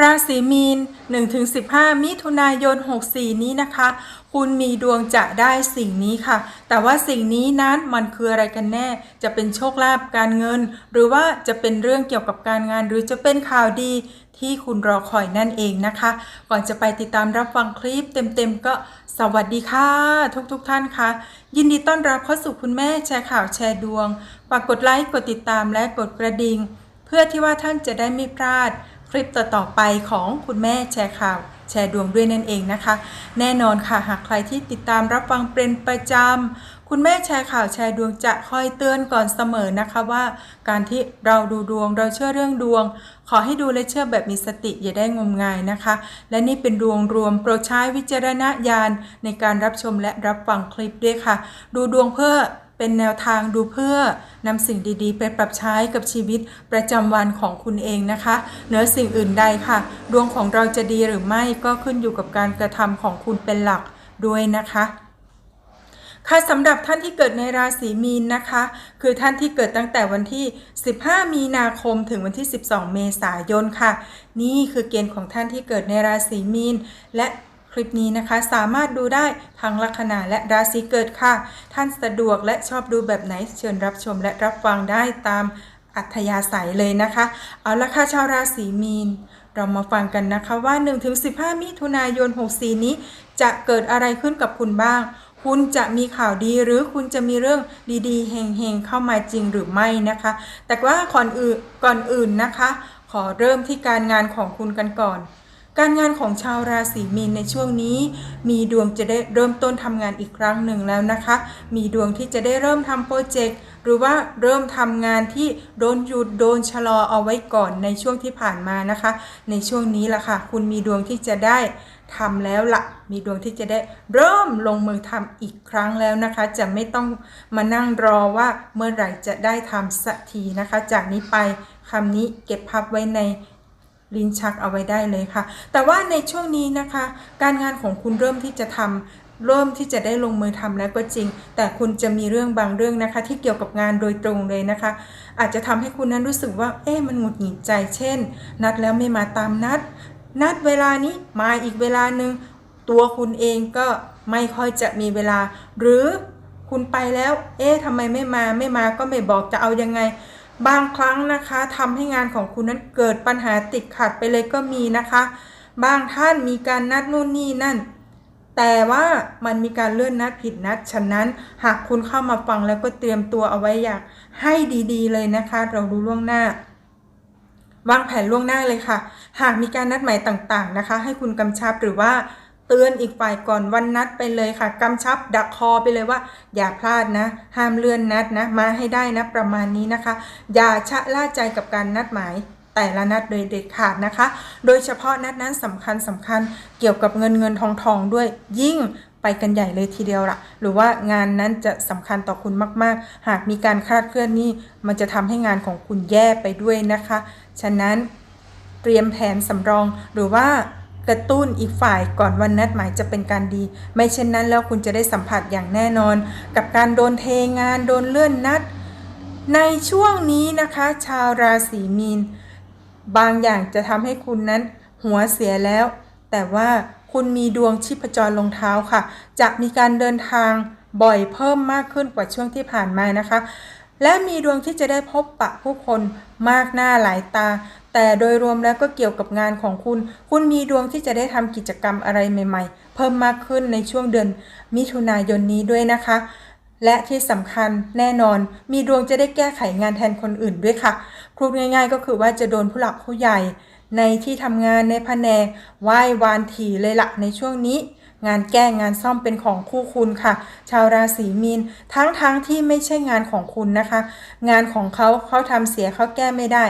ราศีมีน 1-15 มิถุนายน 64 นี้นะคะ คุณมีดวงจะได้สิ่งนี้ค่ะ แต่ว่าสิ่งนี้นั้นมันคืออะไรกันแน่ จะเป็นโชคลาภการเงิน หรือว่าจะเป็นเรื่องเกี่ยวกับการงาน หรือจะเป็นข่าวดีที่คุณรอคอยนั่นเองนะคะ ก่อนจะไปติดตามรับฟังคลิปเต็มๆ ก็สวัสดีค่ะ ทุกๆทท่านค่ะ ยินดีต้อนรับเข้าสู่คุณแม่แชร์ข่าวแชร์ดวงฝากกดไลค์กดติดตามและกดกระดิ่งเพื่อที่ว่าท่านจะได้ไม่พลาด คลิปต่อๆไปของคุณแม่แชร์ข่าว แชร์ดวงด้วยนั่นเองนะคะ แน่นอนค่ะหากใครที่ติดตามรับฟังเป็นประจำคุณแม่แชร์ข่าวแชร์ดวงจะคอยเตือนก่อนเสมอนะคะว่า การที่เราดูดวงเราเชื่อเรื่องดวง ขอให้ดูและเชื่อแบบมีสติอย่าได้งมงายนะคะ และนี่เป็นดวงรวมโปรดใช้วิจารณญาณในการรับชมและรับฟังคลิปด้วยค่ะ ดูดวงเพื่อ เป็นแนวทางดูเพื่อนำสิ่งดีๆ ไปปรับใช้กับชีวิตประจำวันของคุณเองนะคะเหนือสิ่งอื่นใดค่ะ ดวงของเราจะดีหรือไม่ก็ขึ้นอยู่กับการกระทำของคุณเป็นหลักด้วยนะคะค่ะสำหรับท่านที่เกิดในราศีมีนนะคะ คือท่านที่เกิดตั้งแต่วันที่ 15 มีนาคมถึงวันที่ 12 เมษายนค่ะ นี่คือเกณฑ์ของท่านที่เกิดในราศีมีนและ คลิปนี้นะคะสามารถดูได้ทั้งลัคนาและราศีเกิดค่ะ ท่านสะดวกและชอบดูแบบไหนเชิญรับชมและรับฟังได้ตามอัธยาศัยเลยนะคะ เอาละค่ะชาวราศีมีน เรามาฟังกันนะคะว่า 1-15 มิถุนายน 64 นี้จะเกิดอะไรขึ้นกับคุณบ้าง คุณจะมีข่าวดีหรือคุณจะมีเรื่องดีๆเฮงๆเข้ามาจริงหรือไม่นะคะ แต่ว่าก่อนอื่นก่อนอื่นนะคะ ขอเริ่มที่การงานของคุณกันก่อน การงานของชาวราศีมีนในช่วงนี้ มีดวงจะได้เริ่มต้นทำงานอีกครั้งหนึ่งแล้วนะคะ มีดวงที่จะได้เริ่มทำโปรเจกต์หรือว่าเริ่มทำงานที่โดนหยุดโดนชะลอเอาไว้ก่อนในช่วงที่ผ่านมานะคะ ในช่วงนี้ล่ะค่ะ คุณมีดวงที่จะได้ทำแล้วละมีดวงที่จะได้เริ่มลงมือทำอีกครั้งแล้วนะคะ จะไม่ต้องมานั่งรอว่าเมื่อไหร่จะได้ทำสักทีนะคะ จากนี้ไปคำนี้เก็บพับไว้ใน ลิ้นชักเอาไว้ได้เลยค่ะ แต่ว่าในช่วงนี้นะคะ การงานของคุณเริ่มที่จะทำเริ่มที่จะได้ลงมือทำแล้วก็จริง แต่คุณจะมีเรื่องบางเรื่องนะคะ ที่เกี่ยวกับงานโดยตรงเลยนะคะ อาจจะทำให้คุณนั้นรู้สึกว่า เอ๊ะมันหงุดหงิดใจ เช่น นัดแล้วไม่มาตามนัด นัดเวลานี้มาอีกเวลาหนึ่งตัวคุณเองก็ไม่ค่อยจะมีเวลา หรือคุณไปแล้ว เอ๊ะทำไมไม่มาไม่มาก็ไม่บอกจะเอายังไง บางครั้งนะคะทำให้งานของคุณนั้นเกิดปัญหาติดขัดไปเลยก็มีนะคะ บางท่านมีการนัดนู่นนี่นั่น แต่ว่ามันมีการเลื่อนนัดผิดนัด ฉะนั้นหากคุณเข้ามาฟังแล้วก็เตรียมตัวเอาไว้อย่างให้ดีๆ เลยนะคะ เรารู้ล่วงหน้าวางแผนล่วงหน้าเลยค่ะ หากมีการนัดหมายต่างๆนะคะ ให้คุณกำชับหรือว่า ตือนอีกฝ่ายก่อนวันนัดไปเลยค่ะกำชับดักคอไปเลยว่า อย่าพลาดนะ ห้ามเลื่อนนัดนะ มาให้ได้นะประมาณนี้นะคะ อย่าชะล่าใจกับการนัดหมายแต่ละนัดโดยเด็ดขาดนะคะ โดยเฉพาะนัดนั้นสำคัญสำคัญเกี่ยวกับเงินเงินทองทองด้วย ยิ่งไปกันใหญ่เลยทีเดียวละหรือว่างานนั้นจะสำคัญต่อคุณมาก ๆ หากมีการคลาดเคลื่อนนี่มันจะทำให้งานของคุณแย่ไปด้วยนะคะ ฉะนั้นเตรียมแผนสำรองหรือว่า กระตุ้นอีกฝ่ายก่อนวันนัดหมายจะเป็นการดี ไม่เช่นนั้นแล้วคุณจะได้สัมผัสอย่างแน่นอน กับการโดนเทงานโดนเลื่อนนัด ในช่วงนี้นะคะ ชาวราศีมีน บางอย่างจะทำให้คุณนั้นหัวเสียแล้ว แต่ว่าคุณมีดวงชีพจรลงเท้าค่ะ จะมีการเดินทางบ่อยเพิ่มมากขึ้นกว่าช่วงที่ผ่านมานะคะ และมีดวงที่จะได้พบปะผู้คนมากหน้าหลายตา แต่โดยรวมแล้วก็เกี่ยวกับงานของคุณ คุณมีดวงที่จะได้ทำกิจกรรมอะไรใหม่ ๆ เพิ่มมากขึ้นในช่วงเดือนมิถุนายนนี้ด้วยนะคะ และที่สำคัญแน่นอน มีดวงจะได้แก้ไขงานแทนคนอื่นด้วยค่ะครูง่าย ๆ ก็คือว่าจะโดนผู้หลักผู้ใหญ่ ในที่ทำงานในแผนกไหว้วานถี่เลยละในช่วงนี้งานแก้งานซ่อมเป็นของคู่คุณค่ะ ชาวราศีมีน ทั้งๆทที่ไม่ใช่งานของคุณนะคะ งานของเขาเขาทำเสียเขาแก้ไม่ได้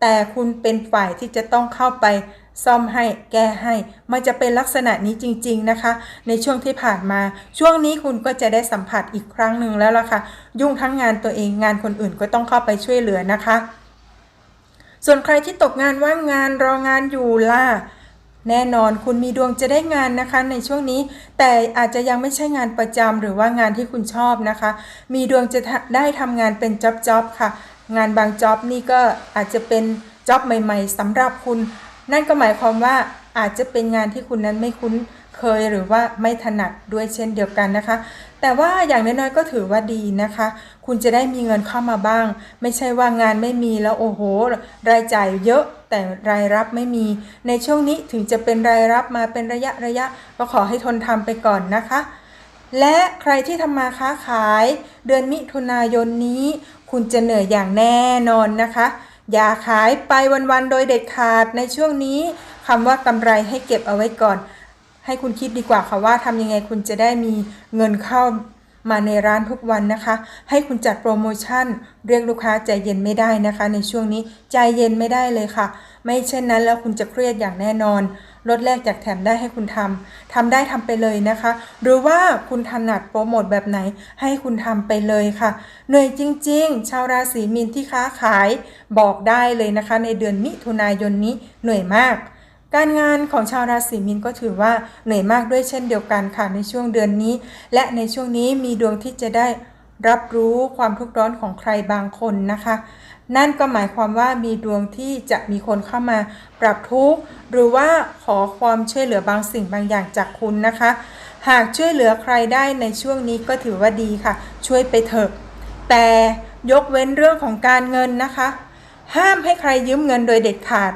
แต่คุณเป็นฝ่ายที่จะต้องเข้าไปซ่อมให้แก้ให้ มันจะเป็นลักษณะนี้จริง ๆนะคะ ในช่วงที่ผ่านมา ช่วงนี้คุณก็จะได้สัมผัสอีกครั้งหนึ่งแล้วล่ะค่ะ ยุ่งทั้งงานตัวเองงานคนอื่นก็ต้องเข้าไปช่วยเหลือนะคะ ส่วนใครที่ตกงานว่างงานรองานอยู่ล่ะแน่นอนคุณมีดวงจะได้งานนะคะ ในช่วงนี้ แต่อาจจะยังไม่ใช่งานประจำหรือว่างานที่คุณชอบนะคะ มีดวงจะได้ทำงานเป็นจ็อบๆค่ะ งานบางจ็อบนี่ก็อาจจะเป็นจ็อบใหม่ ๆสำหรับคุณ นั่นก็หมายความว่าอาจจะเป็นงานที่คุณนั้นไม่คุ้นเคยหรือว่าไม่ถนัดด้วยเช่นเดียวกันนะคะ แต่ว่าอย่างน้อยๆก็ถือว่าดีนะคะ คุณจะได้มีเงินเข้ามาบ้าง ไม่ใช่ว่างานไม่มีแล้วโอ้โห รายจ่ายเยอะแต่รายรับไม่มี ในช่วงนี้ถึงจะเป็นรายรับมาเป็นระยะระยะก็ขอให้ทนทำไปก่อนนะคะ และใครที่ทำมาค้าขาย เดือนมิถุนายนนี้ คุณจะเหนื่อยอย่างแน่นอนนะคะ อย่าขายไปวันๆโดยเด็ดขาดในช่วงนี้คำว่ากำไรให้เก็บเอาไว้ก่อน ให้คุณคิดดีกว่าค่ะว่าทำยังไงคุณจะได้มีเงินเข้ามาในร้านทุกวันนะคะ ให้คุณจัดโปรโมชั่น เรียกลูกค้าใจเย็นไม่ได้นะคะ ในช่วงนี้ใจเย็นไม่ได้เลยค่ะ ไม่เช่นนั้นแล้วคุณจะเครียดอย่างแน่นอน ลดแลกจากแถมได้ให้คุณทำทำได้ทำไปเลยนะคะ หรือว่าคุณถนัดโปรโมทแบบไหนให้คุณทำไปเลยค่ะเหนื่อยจริง ๆ ชาวราศีมีนที่ค้าขายบอกได้เลยนะคะ ในเดือนมิถุนายนนี้เหนื่อยมากการงานของชาวราศีมีนก็ถือว่าเหนื่อยมากด้วยเช่นเดียวกันค่ะในช่วงเดือนนี้ และในช่วงนี้มีดวงที่จะได้รับรู้ความทุกข์ร้อนของใครบางคนนะคะ นั่นก็หมายความว่ามีดวงที่จะมีคนเข้ามาปรับทุกข์หรือว่าขอความช่วยเหลือบางสิ่งบางอย่างจากคุณนะคะ หากช่วยเหลือใครได้ในช่วงนี้ก็ถือว่าดีค่ะ ช่วยไปเถอะแต่ยกเว้นเรื่องของการเงินนะคะ ห้ามให้ใครยืมเงินโดยเด็ดขาด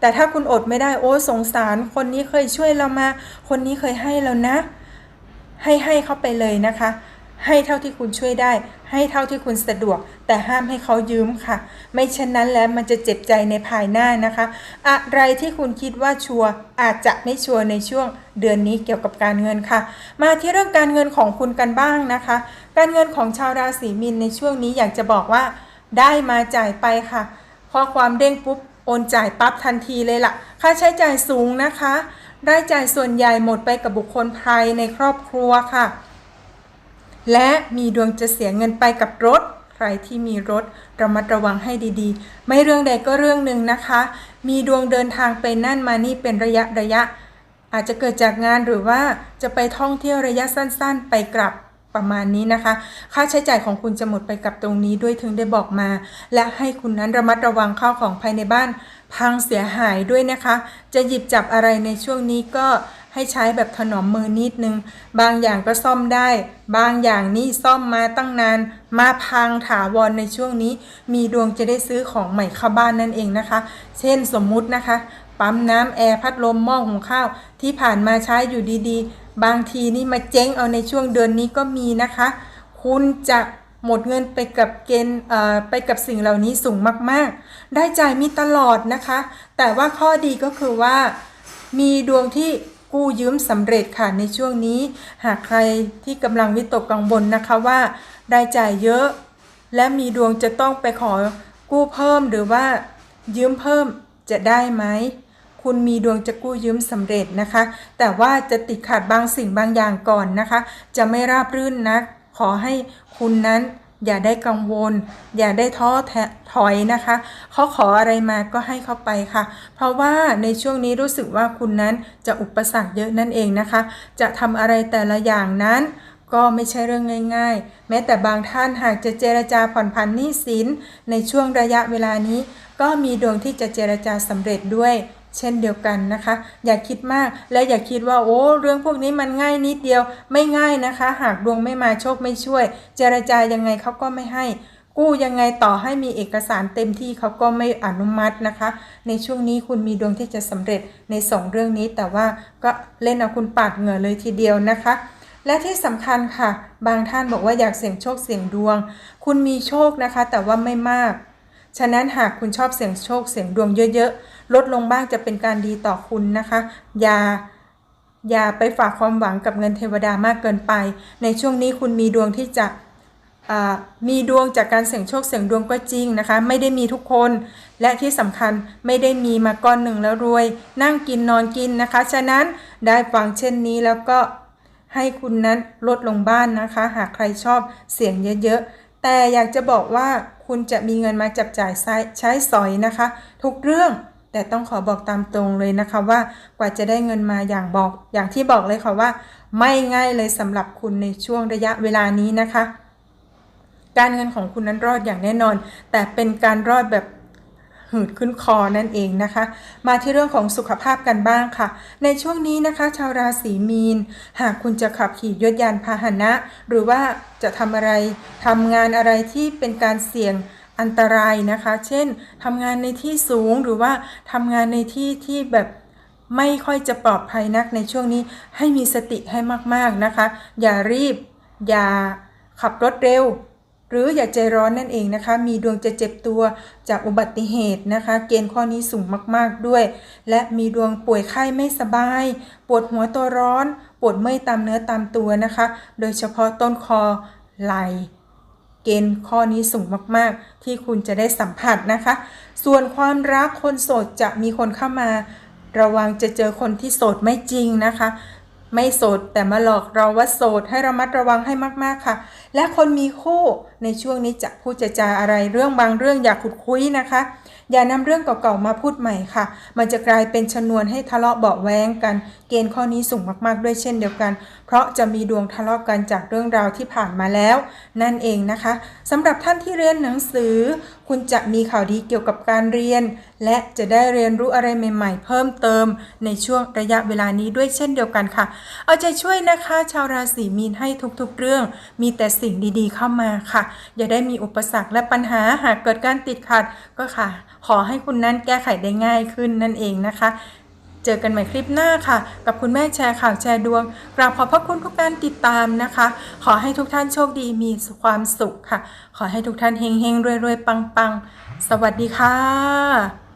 แต่ถ้าคุณอดไม่ได้โอ้สงสาร คนนี้เคยช่วยเรามา คนนี้เคยให้เรานะ ให้ให้เขาไปเลยนะคะ ให้เท่าที่คุณช่วยได้ ให้เท่าที่คุณสะดวก แต่ห้ามให้เขายืมค่ะ ไม่เช่นนั้นแล้วมันจะเจ็บใจในภายหน้านะคะ อะไรที่คุณคิดว่าชัวร์อาจจะไม่ชัวร์ในช่วงเดือนนี้เกี่ยวกับการเงินค่ะ มาที่เรื่องการเงินของคุณกันบ้างนะคะ การเงินของชาวราศีมีนในช่วงนี้อยากจะบอกว่า ได้มาจ่ายไปค่ะข้อความเด้งปุ๊บโอนจ่ายปั๊บทันทีเลยล่ะ ค่าใช้จ่ายสูงนะคะรายจ่ายส่วนใหญ่หมดไปกับบุคคลภายในครอบครัวค่ะ และมีดวงจะเสียเงินไปกับรถ ใครที่มีรถระมัดระวังให้ดีๆ ไม่เรื่องใดก็เรื่องหนึ่งนะคะ มีดวงเดินทางไปนั่นมานี่เป็นระยะระยะ อาจจะเกิดจากงานหรือว่าจะไปท่องเที่ยวระยะสั้นๆ ไปกลับ ประมาณนี้นะคะ ค่าใช้จ่ายของคุณจะหมดไปกับตรงนี้ด้วยถึงได้บอกมา และให้คุณนั้นระมัดระวังข้าวของภายในบ้าน พังเสียหายด้วยนะคะ จะหยิบจับอะไรในช่วงนี้ก็ให้ใช้แบบถนอมมือนิดนึง บางอย่างก็ซ่อมได้ บางอย่างนี่ซ่อมมาตั้งนาน มาพังถาวรในช่วงนี้ มีดวงจะได้ซื้อของใหม่เข้าบ้านนั่นเองนะคะ เช่นสมมุตินะคะ ปั๊มน้ำแอร์พัดลมหม้อหุงข้าว ที่ผ่านมาใช้อยู่ดีๆ บางทีนี่มาเจ๊งเอาในช่วงเดือนนี้ก็มีนะคะ คุณจะหมดเงินไปกับเกณฑ์เอ่อไปกับสิ่งเหล่านี้สูงมากๆ ได้จ่ายมีตลอดนะคะ แต่ว่าข้อดีก็คือว่า มีดวงที่กู้ยืมสำเร็จค่ะในช่วงนี้ หากใครที่กำลังวิตกกังวลนะคะว่ารายจ่ายเยอะ และมีดวงจะต้องไปขอกู้เพิ่มหรือว่ายืมเพิ่มจะได้ไหม คุณมีดวงจะกู้ยืมสำเร็จนะคะ แต่ว่าจะติดขัดบางสิ่งบางอย่างก่อนนะคะ จะไม่ราบรื่นนักขอให้คุณนั้นอย่าได้กังวล อย่าได้ท้อแท้ถอยนะคะเขาขออะไรมาก็ให้เขาไปค่ะ เพราะว่าในช่วงนี้รู้สึกว่าคุณนั้นจะอุปสรรคเยอะนั่นเองนะคะ จะทำอะไรแต่ละอย่างนั้นก็ไม่ใช่เรื่องง่าย ๆ แม้แต่บางท่านหากจะเจรจาผ่อนผันหนี้สินในช่วงระยะเวลานี้ ก็มีดวงที่จะเจรจาสำเร็จด้วย เช่นเดียวกันนะคะ อย่าคิดมากและอย่าคิดว่าโอ้เรื่องพวกนี้มันง่ายนิดเดียวไม่ง่ายนะคะ หากดวงไม่มาโชคไม่ช่วย เจรจายังไงเขาก็ไม่ให้ กู้ยังไงต่อให้มีเอกสารเต็มที่เขาก็ไม่อนุมัตินะคะ ในช่วงนี้คุณมีดวงที่จะสำเร็จในสองเรื่องนี้ แต่ว่าก็เล่นเอาคุณปาดเหงื่อเลยทีเดียวนะคะและที่สำคัญค่ะ บางท่านบอกว่าอยากเสี่ยงโชคเสี่ยงดวง คุณมีโชคนะคะ แต่ว่าไม่มาก ฉะนั้นหากคุณชอบเสี่ยงโชคเสี่ยงดวงเยอะๆ ลดลงบ้างจะเป็นการดีต่อคุณนะคะ อย่าอย่าไปฝากความหวังกับเงินเทวดามากเกินไป ในช่วงนี้คุณมีดวงที่จะมีดวงจากการเสี่ยงโชคเสี่ยงดวงก็จริงนะคะ ไม่ได้มีทุกคน และที่สำคัญไม่ได้มีมาก้อนหนึ่งแล้วรวย นั่งกินนอนกินนะคะ ฉะนั้นได้ฟังเช่นนี้แล้วก็ให้คุณนั้นลดลงบ้านนะคะ หากใครชอบเสียงเยอะๆ แต่อยากจะบอกว่า คุณจะมีเงินมาจับจ่ายใช้ใช้สอยนะคะ ทุกเรื่องแต่ต้องขอบอกตามตรงเลยนะคะว่ากว่าจะได้เงินมาอย่างบอกอย่างที่บอกเลยค่ะว่า ไม่ง่ายเลยสำหรับคุณในช่วงระยะเวลานี้นะคะ การเงินของคุณนั้นรอดอย่างแน่นอน แต่เป็นการรอดแบบ หืดขึ้นคอนั่นเองนะคะ มาที่เรื่องของสุขภาพกันบ้างค่ะ ในช่วงนี้นะคะ ชาวราศีมีน หากคุณจะขับขี่ยศยานพาหนะ หรือว่าจะทำอะไรทำงานอะไรที่เป็นการเสี่ยงอันตรายนะคะ เช่นทำงานในที่สูงหรือว่าทำงานในที่ที่แบบไม่ค่อยจะปลอดภัยนักในช่วงนี้ให้มีสติให้มากๆนะคะ อย่ารีบ อย่าขับรถเร็ว หรืออย่าใจร้อนนั่นเองนะคะ มีดวงจะเจ็บตัวจากอุบัติเหตุนะคะ เกณฑ์ข้อนี้สูงมากๆด้วย และมีดวงป่วยไข้ไม่สบาย ปวดหัวตัวร้อน ปวดเมื่อยตามเนื้อตามตัวนะคะ โดยเฉพาะต้นคอไหลเกณฑ์ข้อนี้สูงมากๆ ที่คุณจะได้สัมผัสนะคะ ส่วนความรักคนโสดจะมีคนเข้ามา ระวังจะเจอคนที่โสดไม่จริงนะคะ ไม่โสดแต่มาหลอกเราว่าโสดให้ระมัดระวังให้มากๆค่ะ และคนมีคู่ ในช่วงนี้จะพูดจะจาอะไรเรื่องบางเรื่องอย่าขุดคุยนะคะ อย่านำเรื่องเก่าๆมาพูดใหม่ค่ะ มันจะกลายเป็นชนวนให้ทะเลาะเบาแวงกัน เกณฑ์ข้อนี้สูงมากๆด้วยเช่นเดียวกัน เพราะจะมีดวงทะเลาะกันจากเรื่องราวที่ผ่านมาแล้ว นั่นเองนะคะสำหรับท่านที่เรียนหนังสือ คุณจะมีข่าวดีเกี่ยวกับการเรียน และจะได้เรียนรู้อะไรใหม่ๆ เพิ่มเติม ในช่วงระยะเวลานี้ด้วยเช่นเดียวกันค่ะ เอาใจช่วยนะคะ ชาวราศีมีนให้ทุกๆเรื่อง มีแต่สิ่งดีๆ เข้ามาค่ะอย่าได้มีอุปสรรคและปัญหาหากเกิดการติดขัดก็ค่ะ ขอให้คุณนั้นแก้ไขได้ง่ายขึ้นนั่นเองนะคะ เจอกันใหม่คลิปหน้าค่ะ กับคุณแม่แชร์ข่าวแชร์ดวงกราบขอบพระคุณทุกการติดตามนะคะ ขอให้ทุกท่านโชคดีมีความสุขค่ะ ขอให้ทุกท่านเฮงเฮงรวยรวยๆปังปังๆ สวัสดีค่ะ